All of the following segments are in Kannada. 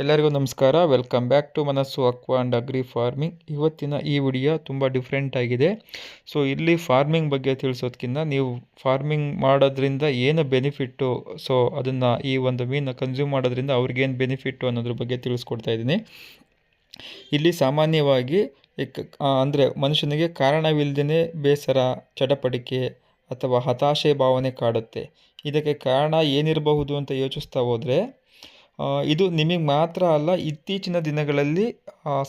ಎಲ್ಲರಿಗೂ ನಮಸ್ಕಾರ. Welcome back to Manassu aqua and agri farming ಇವತ್ತಿನ ಈ ವಿಡಿಯೋ ತುಂಬ ಡಿಫ್ರೆಂಟ್ ಆಗಿದೆ. ಸೊ ಇಲ್ಲಿ ಫಾರ್ಮಿಂಗ್ ಬಗ್ಗೆ ತಿಳಿಸೋದಕ್ಕಿಂತ ನೀವು ಫಾರ್ಮಿಂಗ್ ಮಾಡೋದ್ರಿಂದ ಏನು ಬೆನಿಫಿಟ್ಟು ಸೊ ಅದನ್ನು ಈ ಒಂದು ಮೀನನ್ನು ಕನ್ಸ್ಯೂಮ್ ಮಾಡೋದ್ರಿಂದ ಅವ್ರಿಗೇನು ಬೆನಿಫಿಟ್ಟು ಅನ್ನೋದ್ರ ಬಗ್ಗೆ ತಿಳಿಸ್ಕೊಡ್ತಾ ಇದ್ದೀನಿ. ಇಲ್ಲಿ ಸಾಮಾನ್ಯವಾಗಿ ಅಂದರೆ ಮನುಷ್ಯನಿಗೆ ಕಾರಣವಿಲ್ಲದೇ ಬೇಸರ ಚಟಪಟಿಕೆ ಅಥವಾ ಹತಾಶೆ ಭಾವನೆ ಕಾಡುತ್ತೆ. ಇದಕ್ಕೆ ಕಾರಣ ಏನಿರಬಹುದು ಅಂತ ಯೋಚಿಸ್ತಾ ಹೋದರೆ ಇದು ನಿಮಗೆ ಮಾತ್ರ ಅಲ್ಲ, ಇತ್ತೀಚಿನ ದಿನಗಳಲ್ಲಿ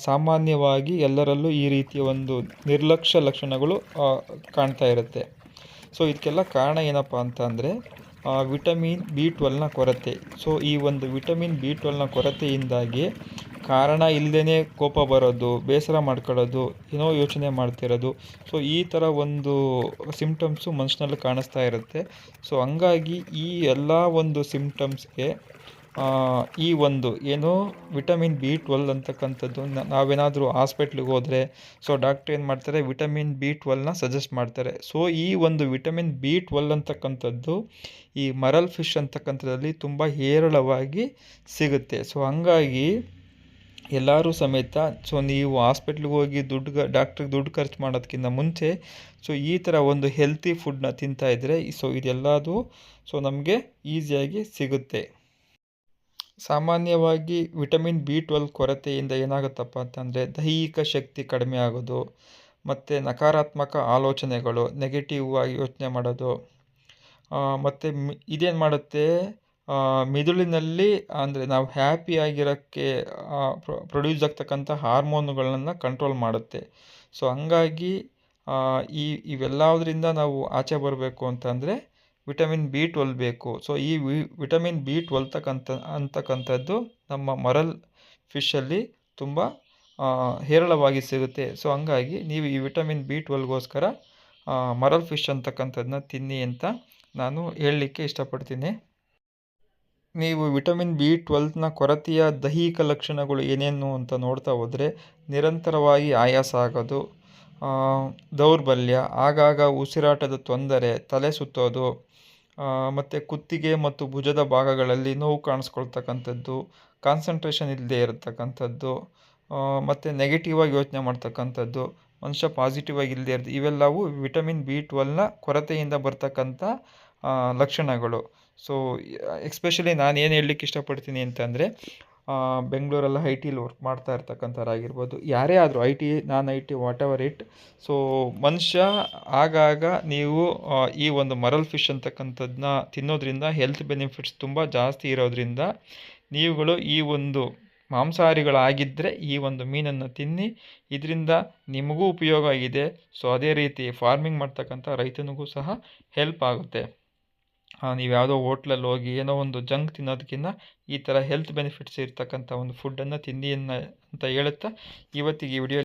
ಸಾಮಾನ್ಯವಾಗಿ ಎಲ್ಲರಲ್ಲೂ ಈ ರೀತಿಯ ಒಂದು ನಿರ್ಲಕ್ಷ್ಯ ಲಕ್ಷಣಗಳು ಕಾಣ್ತಾ ಇರುತ್ತೆ. ಸೊ ಇದಕ್ಕೆಲ್ಲ ಕಾರಣ ಏನಪ್ಪ ಅಂತ ಅಂದರೆ ವಿಟಮಿನ್ ಬಿ ಟ್ವೆಲ್ನ ಕೊರತೆ. ಸೊ ಈ ಒಂದು ವಿಟಮಿನ್ ಬಿ ಟ್ವೆಲ್ನ ಕೊರತೆಯಿಂದಾಗಿ ಕಾರಣ ಇಲ್ಲದೇ ಕೋಪ ಬರೋದು, ಬೇಸರ ಮಾಡ್ಕೊಳ್ಳೋದು, ಏನೋ ಯೋಚನೆ ಮಾಡ್ತಿರೋದು. ಸೊ ಈ ಥರ ಒಂದು ಸಿಮ್ಟಮ್ಸು ಮನುಷ್ಯನಲ್ಲಿ ಕಾಣಿಸ್ತಾ ಇರುತ್ತೆ. ಸೊ ಹಂಗಾಗಿ ಈ ಎಲ್ಲ ಒಂದು ಸಿಮ್ಟಮ್ಸ್ಗೆ ಈ ಒಂದು ಏನು ವಿಟಮಿನ್ ಬಿ ಟ್ವೆಲ್ ಅಂತಕ್ಕಂಥದ್ದು ನಾವೇನಾದರೂ ಹಾಸ್ಪಿಟ್ಲಿಗೆ ಹೋದರೆ, ಸೊ ಡಾಕ್ಟ್ರ್ ಏನು ಮಾಡ್ತಾರೆ, ವಿಟಮಿನ್ ಬಿ ಟ್ವೆಲ್ನ ಸಜೆಸ್ಟ್ ಮಾಡ್ತಾರೆ. ಸೊ ಈ ಒಂದು ವಿಟಮಿನ್ ಬಿ ಟ್ವೆಲ್ ಅಂತಕ್ಕಂಥದ್ದು, ಈ ಮರಲ್ ಫಿಶ್ ಅಂತಕ್ಕಂಥದ್ದಲ್ಲಿ ತುಂಬ ಹೇರಳವಾಗಿ ಸಿಗುತ್ತೆ. ಸೊ ಹಂಗಾಗಿ ಎಲ್ಲರೂ ಸಮೇತ, ಸೊ ನೀವು ಹಾಸ್ಪಿಟ್ಲಿಗೆ ಹೋಗಿ ದುಡ್ಡು ಡಾಕ್ಟ್ರಿಗೆ ದುಡ್ಡು ಖರ್ಚು ಮಾಡೋದಕ್ಕಿಂತ ಮುಂಚೆ, ಸೊ ಈ ಥರ ಒಂದು ಹೆಲ್ತಿ ಫುಡ್ನ ತಿಂತಾಯಿದ್ರೆ ಸೊ ಇದೆಲ್ಲದು ಸೊ ನಮಗೆ ಈಸಿಯಾಗಿ ಸಿಗುತ್ತೆ. ಸಾಮಾನ್ಯವಾಗಿ ವಿಟಮಿನ್ ಬಿ ಟ್ವೆಲ್ ಕೊರತೆಯಿಂದ ಏನಾಗುತ್ತಪ್ಪ ಅಂತಂದರೆ ದೈಹಿಕ ಶಕ್ತಿ ಕಡಿಮೆ ಆಗೋದು, ಮತ್ತು ನಕಾರಾತ್ಮಕ ಆಲೋಚನೆಗಳು ನೆಗೆಟಿವ್ ಆಗಿ ಯೋಚನೆ ಮಾಡೋದು ಮತ್ತು ಇದೇನು ಮಾಡುತ್ತೆ? ಮಿದುಳಿನಲ್ಲಿ ಅಂದರೆ ನಾವು ಹ್ಯಾಪಿಯಾಗಿರೋಕ್ಕೆ ಪ್ರೊಡ್ಯೂಸ್ ಆಗ್ತಕ್ಕಂಥ ಹಾರ್ಮೋನುಗಳನ್ನು ಕಂಟ್ರೋಲ್ ಮಾಡುತ್ತೆ. ಸೊ ಹಂಗಾಗಿ ಈ ಇವೆಲ್ಲದರಿಂದ ನಾವು ಆಚೆ ಬರಬೇಕು ಅಂತಂದರೆ ವಿಟಮಿನ್ ಬಿ ಟ್ವೆಲ್ ಬೇಕು. ಸೊ, ಈ ವಿಟಮಿನ್ ಬಿ ಟ್ವೆಲ್ ತಕ್ಕಂಥ ಅಂತಕ್ಕಂಥದ್ದು ನಮ್ಮ ಮರಲ್ ಫಿಶಲ್ಲಿ ತುಂಬ ಹೇರಳವಾಗಿ ಸಿಗುತ್ತೆ. ಸೊ, ಹಂಗಾಗಿ ನೀವು ಈ ವಿಟಮಿನ್ ಬಿ ಟ್ವೆಲ್ಗೋಸ್ಕರ ಮರಲ್ ಫಿಶ್ ಅಂತಕ್ಕಂಥದ್ದನ್ನ ತಿನ್ನಿ ಅಂತ ನಾನು ಹೇಳಲಿಕ್ಕೆ ಇಷ್ಟಪಡ್ತೀನಿ. ನೀವು ವಿಟಮಿನ್ ಬಿ ಟ್ವೆಲ್ತ್ನ ಕೊರತೆಯ ದೈಹಿಕ ಲಕ್ಷಣಗಳು ಏನೇನು ಅಂತ ನೋಡ್ತಾ ಹೋದರೆ, ನಿರಂತರವಾಗಿ ಆಯಾಸ ಆಗೋದು ದೌರ್ಬಲ್ಯ, ಆಗಾಗ ಉಸಿರಾಟದ ತೊಂದರೆ, ತಲೆ ಸುತ್ತೋದು ಮತ್ತು ಕುತ್ತಿಗೆ ಮತ್ತು ಭುಜದ ಭಾಗಗಳಲ್ಲಿ ನೋವು ಕಾಣಿಸ್ಕೊಳ್ತಕ್ಕಂಥದ್ದು ಕಾನ್ಸಂಟ್ರೇಷನ್ ಇಲ್ಲದೆ ಇರತಕ್ಕಂಥದ್ದು ಮತ್ತು ನೆಗೆಟಿವ್ ಆಗಿ ಯೋಚನೆ ಮಾಡ್ತಕ್ಕಂಥದ್ದು, ಮನುಷ್ಯ ಪಾಸಿಟಿವ್ ಆಗಿ ಇಲ್ಲದೆ ಇರೋದು, ಇವೆಲ್ಲವೂ ವಿಟಮಿನ್ ಬಿ ಟ್ವೆಲ್ನ ಕೊರತೆಯಿಂದ ಬರ್ತಕ್ಕಂಥ ಲಕ್ಷಣಗಳು. ಸೊ ಎಕ್ಸ್ಪೆಷಲಿ ನಾನು ಏನು ಹೇಳಲಿಕ್ಕೆ ಇಷ್ಟಪಡ್ತೀನಿ ಅಂತಂದರೆ ಬೆಂಗಳೂರಲ್ಲಿ ಐ ಟಿಲಿ ವರ್ಕ್ ಮಾಡ್ತಾ ಇರ್ತಕ್ಕಂಥವ್ರಾಗಿರ್ಬೋದು. ಯಾರೇ ಆದರೂ I T non I T whatever it so ಮನುಷ್ಯ ಆಗಾಗ ನೀವು ಈ ಒಂದು ಮರಲ್ ಫಿಶ್ ಅಂತಕ್ಕಂಥದ್ದನ್ನ ತಿನ್ನೋದ್ರಿಂದ ಹೆಲ್ತ್ ಬೆನಿಫಿಟ್ಸ್ ತುಂಬ ಜಾಸ್ತಿ ಇರೋದ್ರಿಂದ, ನೀವುಗಳು ಈ ಒಂದು ಮಾಂಸಾಹಾರಿಗಳಾಗಿದ್ದರೆ ಈ ಒಂದು ಮೀನನ್ನು ತಿನ್ನಿ. ಇದರಿಂದ ನಿಮಗೂ ಉಪಯೋಗ ಆಗಿದೆ. ಸೊ ಅದೇ ರೀತಿ ಫಾರ್ಮಿಂಗ್ ಮಾಡ್ತಕ್ಕಂಥ ರೈತನಿಗೂ ಸಹ ಹೆಲ್ಪ್ ಆಗುತ್ತೆ. ನೀವು ಯಾವುದೋ ಹೋಟ್ಲಲ್ಲಿ ಹೋಗಿ ಏನೋ ಒಂದು ಜಂಕ್ ತಿನ್ನೋದಕ್ಕಿಂತ ಈ ಥರ ಹೆಲ್ತ್ ಬೆನಿಫಿಟ್ಸ್ ಇರ್ತಕ್ಕಂಥ ಒಂದು ಫುಡ್ಡನ್ನು ತಿಂಡಿಯನ್ನ ಅಂತ ಹೇಳುತ್ತಾ ಇವತ್ತಿಗೆ ಈ ವಿಡಿಯೋ